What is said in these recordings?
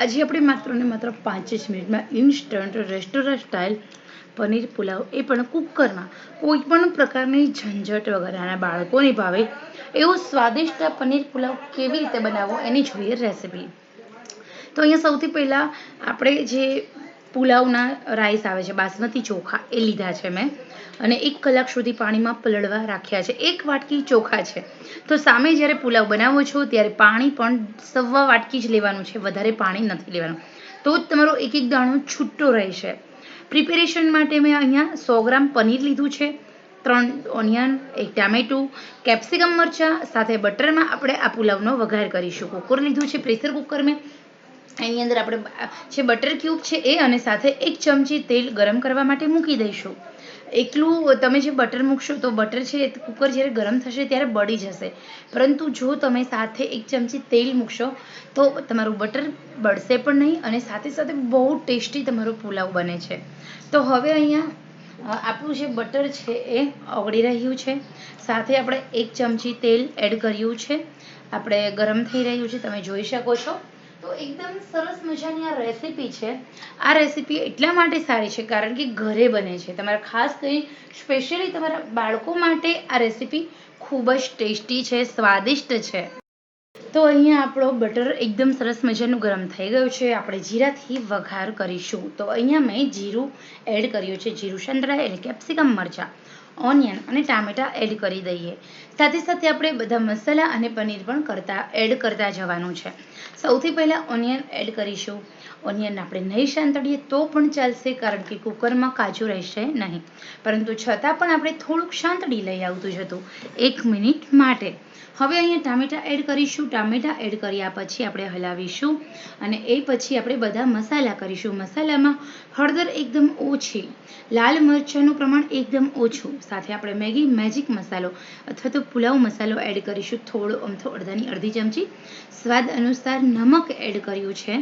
આજે આપણે માત્ર ને માત્ર પાંચ જ મિનિટમાં instant restaurant style paneer pulao એ પણ કુકરમાં કોઈ પણ પ્રકારની ઝંઝટ વગર નાના બાળકોને ભાવે એવો સ્વાદિષ્ટ પનીર પુલાવ કેવી રીતે બનાવવો એની જોઈએ રેસીપી તો અહીંયા સૌથી પહેલાં આપણે જે પુલાવના રાઈસ આવે છે, બાસમતી ચોખા એ લીધા છે મેં. અને એક કલાક સુધી પાણીમાં પલળવા રાખ્યા છે. એક વાટકી ચોખા છે. તો સામે જ્યારે પુલાવ બનાવો છો, ત્યારે પાણી પણ સવા વાટકી જ લેવાનું છે. વધારે પાણી નથી લેવાનું. તો જ તમારો એક એક દાણો છૂટો રહેશે. પ્રિપેરેશન માટે મેં અહીંયા સો ગ્રામ પનીર લીધું છે, ત્રણ ઓનિયન એક ટામેટું કેપ્સિકમ મરચાં, સાથે બટરમાં આપણે આ પુલાવનો વઘાર કરીશું. કુકર લીધું છે, પ્રેશર કુકર મેં એની અંદર આપણે જે બટર ક્યુબ છે એ અને સાથે એક ચમચી તેલ ગરમ કરવા માટે મૂકી દઈશું. એકલું તમે જે બટર મૂકશો તો બટર છે કુકર જ્યારે ગરમ થશે ત્યારે બળી જશે. પરંતુ જો તમે સાથે એક ચમચી તેલ મૂકશો તો તમારું બટર બળશે પણ નહીં અને સાથે સાથે બહુ ટેસ્ટી તમારો પુલાવ બને છે. તો હવે અહીંયા આપણું જે બટર છે એ ઓગળી રહ્યું છે. સાથે આપણે એક ચમચી તેલ એડ કર્યું છે. આપણે ગરમ થઈ રહ્યું છે, તમે જોઈ શકો છો. તો એકદમ સરસ મજાની આ રેસીપી છે. આ રેસીપી એટલા માટે સારી છે કારણ કે ઘરે બને છે. તમારા ખાસ કરી સ્પેશિયલી તમારા બાળકો માટે આ રેસીપી ખૂબ જ ટેસ્ટી છે, સ્વાદિષ્ટ છે. તો અહીંયા આપણો બટર એકદમ સરસ મજાનું ગરમ થઈ ગયું છે. આપણે જીરાથી વઘાર કરીશું. તો અહીંયા મેં જીરું એડ કર્યું છે. જીરું સંતળાય એટલે કેપ્સિકમ મરચાં. ઓનિયન અને ટામેટાં એડ કરી દઈએ. સાથે સાથે આપણે બધા મસાલા અને પનીર પણ કરતા, એડ કરતા જવાનું છે. સૌથી પહેલાં ઓનિયન એડ કરીશું. ઓનિયન આપણે નહીં શાંતળીએ તો પણ ચાલશે, કારણ કે કુકરમાં કાચું રહેશે નહીં. પરંતુ છતાં પણ આપણે થોડુંક શાંતળી લઈ આવતું જતું એક મિનિટ માટે. હવે અહીંયા ટામેટાં એડ કરીશું. ટામેટાં એડ કર્યા પછી આપણે હલાવીશું અને એ પછી આપણે બધા મસાલા કરીશું. મસાલામાં હળદર એકદમ ઓછી, લાલ મરચાંનું પ્રમાણ એકદમ ઓછું. સાથે આપણે મેગી, મેજિક મસાલો અથવા તો પુલાવ મસાલો એડ કરીશું. થોડો અમથો અડધાની અડધી ચમચી. સ્વાદ અનુસાર નમક એડ કર્યું છે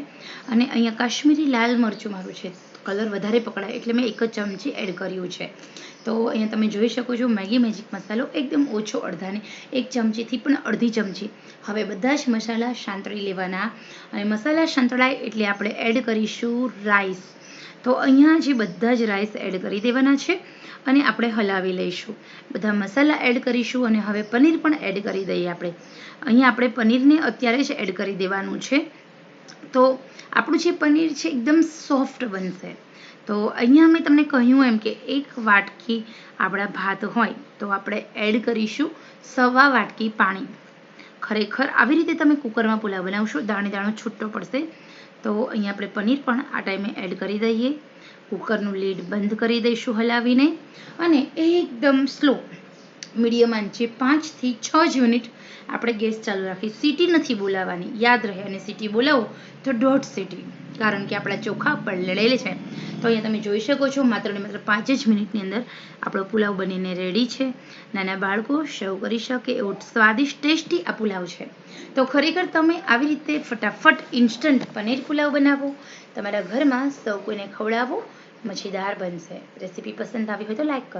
અને અહીંયા કાશ્મીરી લાલ મરચું મારું છે. કલર વધારે પકડાય એટલે મેં એક જ ચમચી એડ કર્યું છે. તો અહીંયા તમે જોઈ શકો છો મેગી મેજિક મસાલો એકદમ ઓછો અડધાને એક ચમચીથી પણ અડધી ચમચી. હવે બધા જ મસાલા શાંતળી લેવાના. અને મસાલા સાંતળાય એટલે આપણે એડ કરીશું રાઈસ તો અહીંયા જે બધા જ રાઈસ એડ કરી દેવાના છે અને આપણે હલાવી લઈશું. બધા મસાલા એડ કરીશું અને હવે પનીર પણ એડ કરી દઈએ આપણે. અહીંયા આપણે પનીરને અત્યારે જ એડ કરી દેવાનું છે. તો આપણું જે પનીર છે એકદમ સોફ્ટ બનશે. તો અહીંયા મેં તમને કહ્યું એમ કે એક વાટકી આપણા ભાત હોય તો આપણે એડ કરીશું સવા વાટકી પાણી. ખરેખર આવી રીતે તમે કુકરમાં પુલાવ બનાવશો, દાણે દાણો છૂટો પડશે. તો અહીંયા આપણે પનીર પણ આ ટાઈમે એડ કરી દઈએ. કુકરનું લીડ બંધ કરી દઈશું હલાવીને. અને એકદમ સ્લો મીડિયમ આંચે પાંચથી છ જ યુનિટ આપણે ગેસ ચાલુ રાખી. સીટી નથી બોલાવવાની યાદ રહે અને સીટી બોલાવો તો દોઢ સીટી કારણ કે આપણા ચોખા પલળેલે છે. તો અહીંયા તમે જોઈ શકો છો, માત્ર ને માત્ર પાંચ જ મિનિટની અંદર આપણો પુલાવ બનીને રેડી છે. નાના બાળકો, સર્વ કરી શકે એવો સ્વાદિષ્ટ, ટેસ્ટી આ પુલાવ છે. તો ખરેખર તમે આવી રીતે ફટાફટ ઇન્સ્ટન્ટ પનીર પુલાવ બનાવો. તમારા ઘરમાં સૌ કોઈને ખવડાવો. મજેદાર બનશે. રેસીપી પસંદ આવી હોય તો લાઈક કરો.